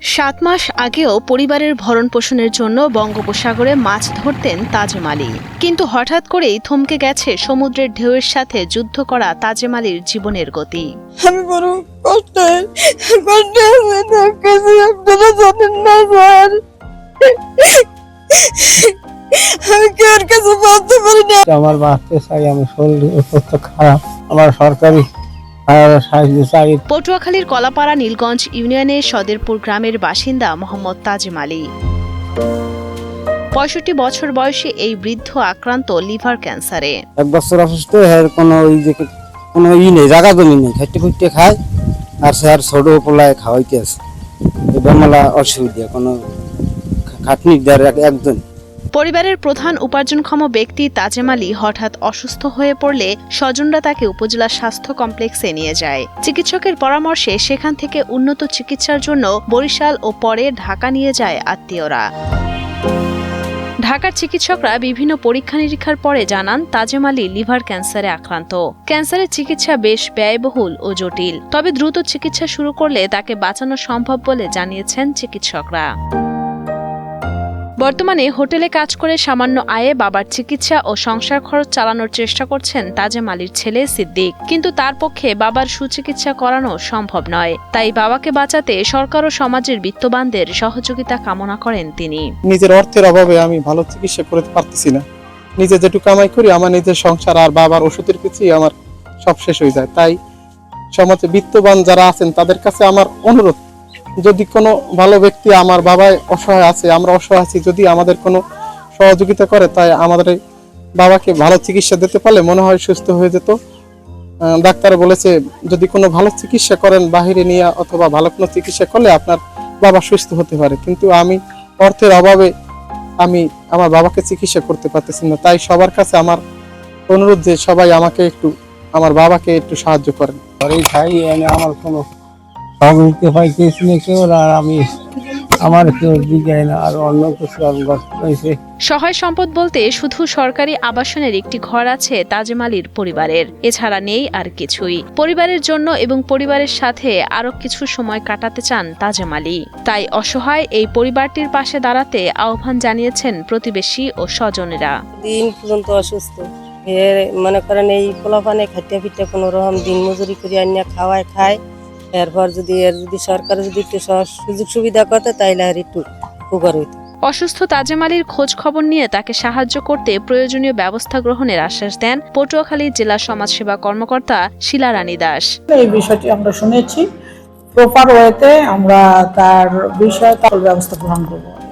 সাত মাস আগেও পরিবারের ভরণ পোষণের জন্য বঙ্গোপসাগরে মাছ ধরতেন তাজেম আলী। কিন্তু হঠাৎ করেই থমকে গেছে সমুদ্রের ঢেউয়ের সাথে যুদ্ধ করা তাজেম আলীর জীবনের গতি। আমি বড় কষ্টে কষ্টে আপনারা জানেন না স্যার। আমি কাছে বলতে পারি না? আমার বাঁচতে চাই আমি শরীর খারাপ। আমার সরকারি পটুয়াখালীর কলাপাড়া নীলগঞ্জ ইউনিয়নের সদেরপুর গ্রামের বাসিন্দা মোহাম্মদ তাজেম আলী। পঁয়ষট্টি বছর বয়সে এই বৃদ্ধ আক্রান্ত লিভার ক্যান্সারে। এক বছর অসুস্থ এর কোনো ওই যে কোনো ই নেই জায়গা জমি নেই খাইতে খুঁজতে খায় আর সে আর ছোট পোলায় খাওয়াইতে আছে। এটা মেলা অসুবিধা কোনো খাটনি দেওয়ার একজন। পরিবারের প্রধান উপার্জনক্ষম ব্যক্তি তাজেম আলী হঠাৎ অসুস্থ হয়ে পড়লে স্বজনরা তাকে উপজেলা স্বাস্থ্য কমপ্লেক্সে নিয়ে যায়। চিকিৎসকের পরামর্শে সেখান থেকে উন্নত চিকিৎসার জন্য বরিশাল ও পরে ঢাকা নিয়ে যায় আত্মীয়রা। ঢাকার চিকিৎসকরা বিভিন্ন পরীক্ষা নিরীক্ষার পরে জানান, তাজেম আলী লিভার ক্যান্সারে আক্রান্ত। ক্যান্সারের চিকিৎসা বেশ ব্যয়বহুল ও জটিল। তবে দ্রুত চিকিৎসা শুরু করলে তাকে বাঁচানো সম্ভব বলে জানিয়েছেন চিকিৎসকরা। বর্তমানে হোটেলে কাজ করে সামান্য আয়ে বাবার চিকিৎসা ও সংসার খরচ চালানোর চেষ্টা করছেন তাজেম আলীর ছেলে সিদ্দিক। কিন্তু তার পক্ষে বাবার সুচিকিৎসা করানো সম্ভব নয়। তাই বাবাকে বাঁচাতে সরকার ও সমাজের বিত্তবানদের সহযোগিতা কামনা করেন তিনি। নিজের অর্থের অভাবে আমি ভালো চিকিৎসা করতে পারতেছি না। নিজে যেটুকু কামাই করি, আমার নিজের সংসার আর বাবার ওষুধের কিছুই আমার সব শেষ হয়ে যায়। তাই সমাজে বিত্তবান যারা আছেন, তাদের কাছে আমার অনুরোধ যদি কোনো ভালো ব্যক্তি আমার বাবায় অসহায় আছে, আমরা অসহায় আছি, যদি আমাদের কোনো সহযোগিতা করে, তাই আমাদের বাবাকে ভালো চিকিৎসা দিতে পারলে মনে হয় সুস্থ হয়ে যেত। ডাক্তার বলেছে, যদি কোনো ভালো চিকিৎসা করেন বাহিরে নিয়ে, অথবা ভালো কোনো চিকিৎসা করলে আপনার বাবা সুস্থ হতে পারে। কিন্তু আমি অর্থের অভাবে আমি আমার বাবাকে চিকিৎসা করতে পারতেছি না। তাই সবার কাছে আমার অনুরোধ যে সবাই আমাকে একটু, আমার বাবাকে একটু সাহায্য করেন। আমার কোনো সহযোগিতা পাইতেছি না কেউ আর আমি আমার কেউ দিগায় না আর অন্য কিছু আর হয়েছে সহায় সম্পদ বলতে শুধু সরকারি আবাসনের একটি ঘর আছে তাজেম আলীর পরিবারের। এছাড়া নেই আর কিছুই। পরিবারের জন্য এবং পরিবারের সাথে আরও কিছু সময় কাটাতে চান তাজেম আলী তাই অসহায় এই পরিবারটির পাশে দাঁড়াতে আহ্বান জানিয়েছেন প্রতিবেশী ও স্বজনেরা। দিন পর্যন্ত অসুস্থ। মনে করেন এই পোলাপানে খাইতে ফিটে কোনো রকম দিন মজুরি করে আনিয়া খাওয়ায় খায়। এরপর যদি এর যদি সরকার যদি একটু সুযোগ সুবিধা করতে তাইলে আর একটু উপকার হইতো। অসুস্থ তাজেম আলীর খোঁজ খবর নিয়ে তাকে সাহায্য করতে প্রয়োজনীয় ব্যবস্থা গ্রহণের আশ্বাস দেন পটুয়াখালী জেলা সমাজসেবা কর্মকর্তা শিলা রানী দাস। এই বিষয়টি আমরা শুনেছি। প্রপার ওয়েতে আমরা তার বিষয়ে তার ব্যবস্থা গ্রহণ করব।